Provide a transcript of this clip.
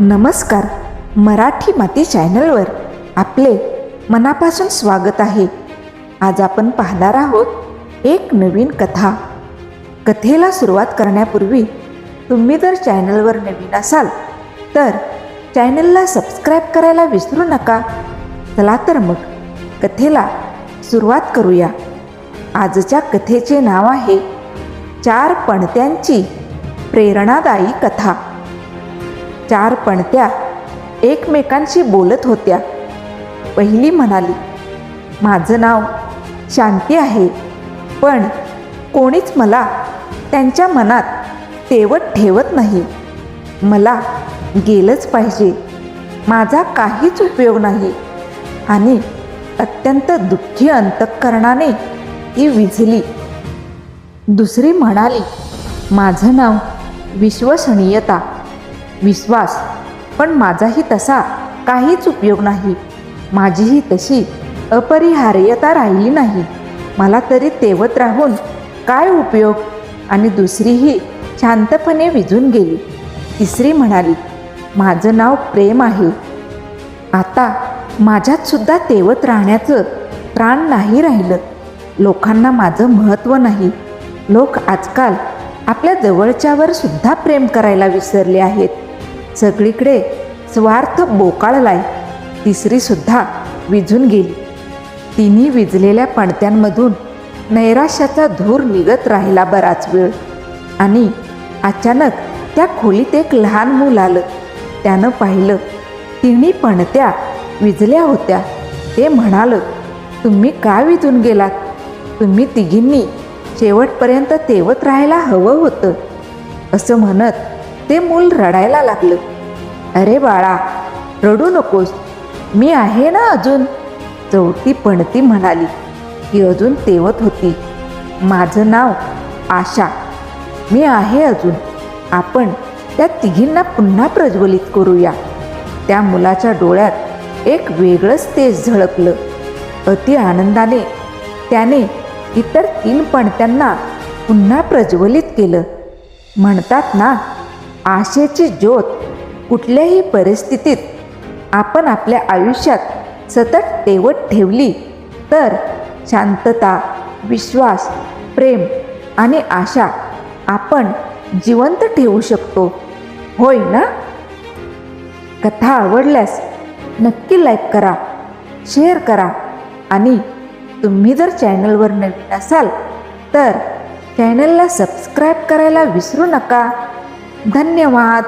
नमस्कार मराठी माती चॅनलवर आपले मनापासून स्वागत आहे. आज आपण पाहणार आहोत एक नवीन कथा. कथेला सुरुवात करण्यापूर्वी तुम्ही जर चॅनलवर नवीन असाल तर चॅनलला सबस्क्राईब करायला विसरू नका. चला तर मग कथेला सुरुवात करूया. आजच्या कथेचे नाव आहे चार पणत्यांची प्रेरणादायी कथा. चार पणत्या एकमेकांशी बोलत होत्या. पहिली म्हणाली माझं नाव शांती आहे पण कोणीच मला त्यांच्या मनात तेवत ठेवत नाही. मला गेलंच पाहिजे. माझा काहीच उपयोग नाही. आणि अत्यंत दुःखी अंतःकरणाने ती विझली. दुसरी म्हणाली माझं नाव विश्वसनीयता. विश्वास. पण माझाही तसा काहीच उपयोग नाही. माझीही तशी अपरिहार्यता राहिली नाही. मला तरी तेवत राहून काय उपयोग? आणि दुसरीही शांतपणे विझून गेली. तिसरी म्हणाली माझं नाव प्रेम आहे. आता माझ्यात सुद्धा तेवत राहण्याचं प्राण नाही राहिलं. लोकांना माझं महत्त्व नाही. लोक आजकाल आपल्या जवळच्यावर सुद्धा प्रेम करायला विसरले आहेत. सगळीकडे स्वार्थ बोकाळलाय. तिसरी सुद्धा विझून गेली. तिन्ही विजलेल्या पणत्यांमधून नैराश्याचा धूर निघत राहिला बराच वेळ. आणि अचानक त्या खोलीत एक लहान मूल आलं. त्यानं पाहिलं तिन्ही पणत्या विजल्या होत्या. ते म्हणालं तुम्ही का विजून गेलात? तुम्ही तिघींनी शेवटपर्यंत तेवत राहायला हवं होतं. असं म्हणत ते मूल रडायला लागलं. अरे बाळा रडू नकोस. मी आहे ना अजून. चौथी पणती म्हणाली. ती अजून तेवत होती. माझं नाव आशा. मी आहे अजून. आपण त्या तिघींना पुन्हा प्रज्वलित करूया. त्या मुलाच्या डोळ्यात एक वेगळंच तेज झळकलं. अति आनंदाने त्याने इतर तीन पणत्यांना पुन्हा प्रज्वलित केलं. म्हणतात ना आशेची ज्योत कुठल्याही परिस्थितीत आपण आपल्या आयुष्यात सतत तेवत ठेवली तर शांतता विश्वास प्रेम आणि आशा आपण जिवंत ठेवू शकतो. होय ना? कथा आवडल्यास नक्की लाईक करा शेअर करा आणि तुम्ही जर चॅनलवर नवीन असाल तर चॅनलला सबस्क्राईब करायला विसरू नका. धन्यवाद.